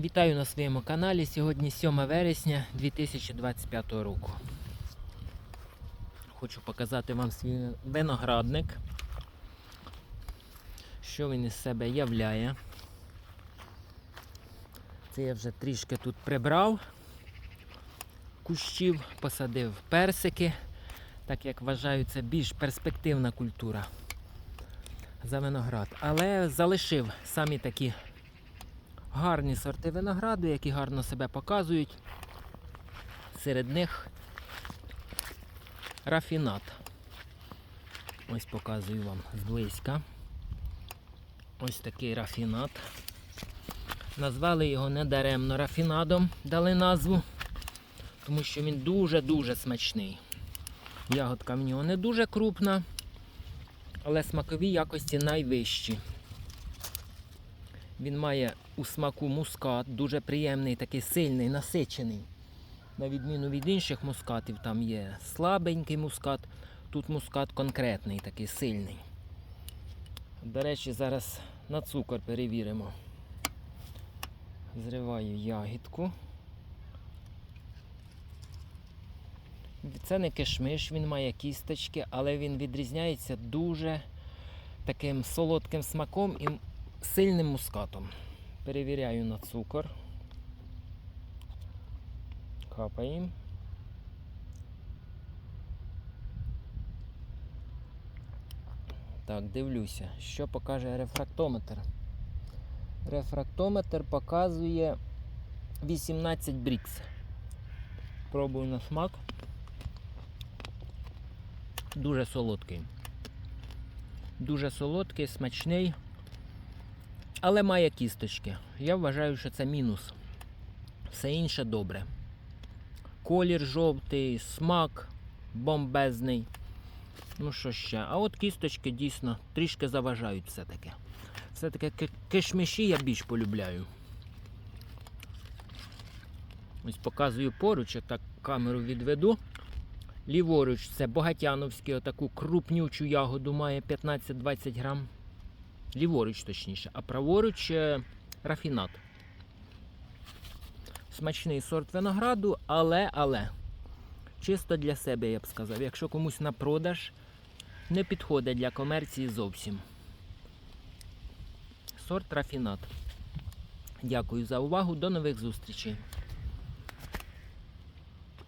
Вітаю на своєму каналі. Сьогодні 7 вересня 2025 року. Хочу показати вам свій виноградник, що він із себе являє. Це я вже трішки тут прибрав кущів, посадив персики, так як вважаю, це більш перспективна культура за виноград. Але залишив самі такі гарні сорти винограду, які гарно себе показують. Серед них рафінат. Ось показую вам зблизька. Ось такий рафінат. Назвали його недаремно рафінадом, дали назву, тому що він дуже-дуже смачний. Ягодка в нього не дуже крупна, але смакові якості найвищі. Він має у смаку мускат, дуже приємний, такий сильний, насичений. На відміну від інших мускатів, там є слабенький мускат, тут мускат конкретний, такий сильний. До речі, зараз на цукор перевіримо. Зриваю ягідку. Це не кишмиш, він має кісточки, але він відрізняється дуже таким солодким смаком і сильним мускатом. Перевіряю на цукор. Капаємо. Так, дивлюся, що покаже рефрактометр. Рефрактометр показує 18 брікс. Пробую на смак. Дуже солодкий. Дуже солодкий, смачний, але має кісточки. Я вважаю, що це мінус. Все інше добре. Колір жовтий, смак бомбезний. Ну що ще? А от кісточки дійсно трішки заважають все-таки. Все-таки ки- кишмиші я більш полюбляю. Ось показую поруч, я так камеру відведу. Ліворуч це Богатяновський, отаку крупнючу ягоду має 15-20 грам. Ліворуч точніше, а праворуч рафінат. Смачний сорт винограду, але, але чисто для себе, я б сказав. Якщо комусь на продаж, не підходить для комерції зовсім. Сорт рафінат. Дякую за увагу. До нових зустрічей.